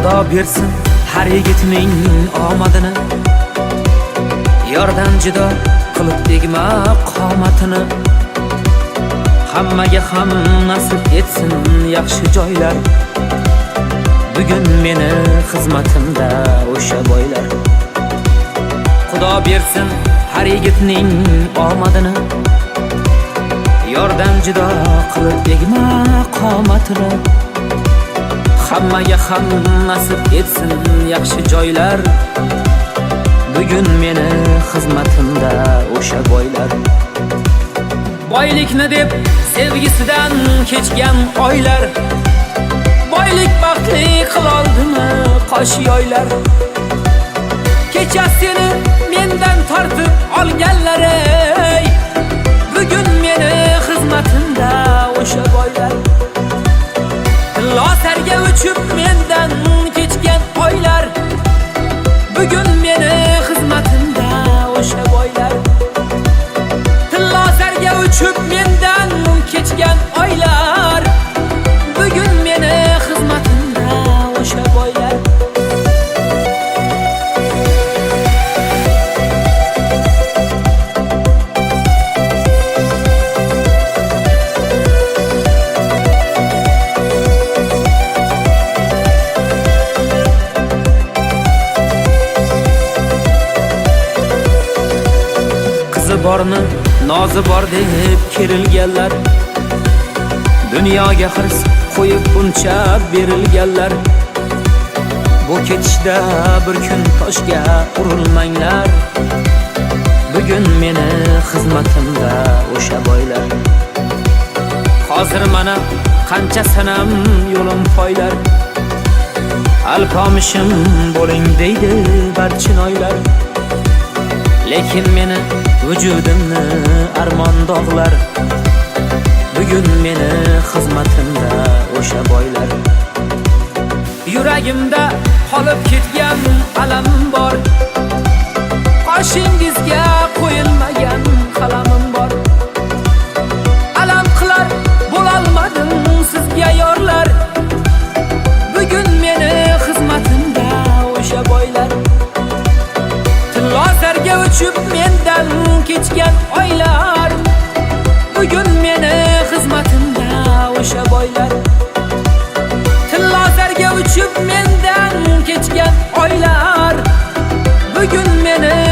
xudo bersin har yigitning omadini yordan judo qilib tegma qomatini hammaga ham nasib etsin yaxshi joylar. Bugun meni xizmatimda o'sha boylar. Xudo bersin har yigitning omadini yordan judo qilib tegma qomatini hammaga ham nasib etsin yaxshi joylar. Bugun meni xizmatimda o'sha boylar. Boylikni deb sevgisidan kechgan oylar? Boylik baxtli qiloldimi qosh yoylar. Kecha o'sha boylar qizi borni nozi bor deb kerilganlar dunyoga hirs qo'yib buncha berilganlar bu ketishda bir kun toshga urilmanglar bugun meni xizmatimda o'sha boylar. Hozir mana qancha sanam yo'lim poylar. Alpomishim bo'ling deydi barchinoylar lekin meni vujudimni armon dog'lar. Bugun meni xizmatimda o'sha boylar yuragimda qolib ketgan alam bor qoshingizga qo'yilmagan qalamim bor alam qilar bo'lolmadim sizga yorlar bugun meni xizmatimda o'sha boylar. Loserga uchib mendan kechgan oylar Mendan kechgan oylar. Bugun meni